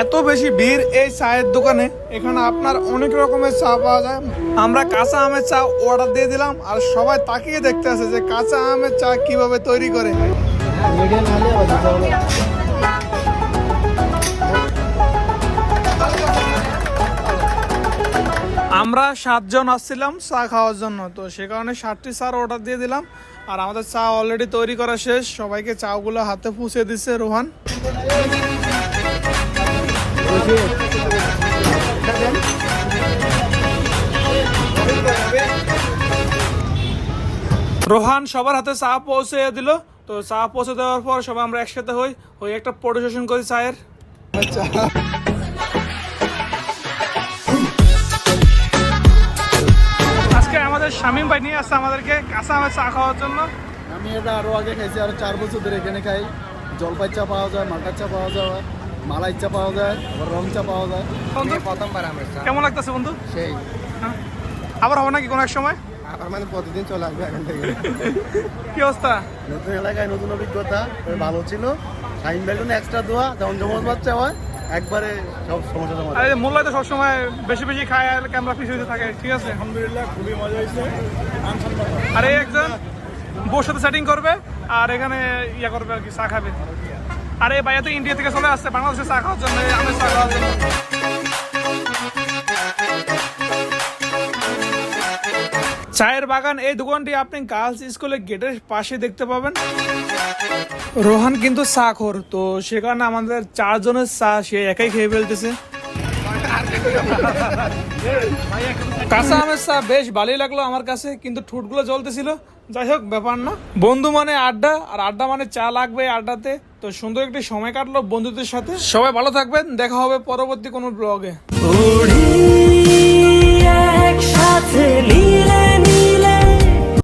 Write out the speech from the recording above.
এত বেশি ভিড় এই চায়ের দোকানে, এখানে আপনার অনেক রকমের চা পাওয়া যায়। আমরা কাঁচা আমের চা অর্ডার দিয়ে দিলাম, আর সবাই তাকিয়ে দেখতে আছে যে কাঁচা আমের চা কীভাবে তৈরি করে। আমরা সাতজন আসছিলাম চা খাওয়ার জন্য, তো সে কারণে ষাটটি চার অর্ডার দিয়ে দিলাম, আর আমাদের চা অলরেডি তৈরি করা শেষ। সবাইকে চাগুলো হাতে পুষে দিচ্ছে রোহান। রোহান সবার হাতে চা পৌঁছে দিল। তো চা পৌঁছে দেওয়ার পর সবাই আমরা একসাথে হই। হই একটা ফটো সেশন করি চায়ের। আজকে আমাদের শামীম ভাই নিয়ে আসছে আমাদেরকে কাঁচা আমের চা খাওয়ার জন্য। আমি এটা আরও আগে খাইছি আরও চার বছর ধরে এখানে খাই। জলপাই চা পাওয়া যায় মালটার চা পাওয়া যায়। মালাই চা পাওয়া যায় আবার রং চা পাওয়া যায়। বন্ধু? প্রথমবার আমরা কেমন লাগতেছে বন্ধু? সেই। হ্যাঁ? আবার হবে নাকি কোনো এক সময়? আবার মানে প্রতিদিন চলে আসবে এখান থেকে। কি অবস্থা? নতুন এলাকায় নতুন অভিজ্ঞতা ভালো ছিল। শাহিন ভাইয়ের এক্সট্রা দোয়া যেমন জমজ বাচ্চা হয় একবারে সব সমস্যা সমাধান আরে মোল্লাই তো সবসময় বেশি বেশি খায় আর ক্যামেরা পিছিয়ে থাকে ঠিক আছে? আলহামদুলিল্লাহ খুবই মজা হয়েছে। আর এই একজন সাথে সেটিং করবে আর এখানে ইয়া করবে আর কি চা খাবে। আর ভাইয়া তো ইন্ডিয়া থেকে চলে আসছে, বাংলাদেশে চা খাওয়ার জন্য আমি চা খাওয়ার জন্য। চায়ের বাগান, এই দোকানটি আপনি গার্লস স্কুলের গেটের পাশে দেখতে পাবেন। রোহান কিন্তু চা খোর, তো সে কারণে আমাদের চারজনের চা সে একাই খেয়ে ফেলতেছে। কাঁচা আমের চা বেশ ভালোই লাগল আমার কাছে, কিন্তু ঠোঁটগুলো জ্বলতেছিল। যাই হোক, ব্যাপার না। বন্ধু মানে আড্ডা, আর আড্ডা মানে চা লাগবে আড্ডাতে। তো সুন্দর একটি সময় কাটলো বন্ধুদের সাথে। সবাই ভালো থাকবেন, দেখা হবে পরবর্তী কোনো ব্লগে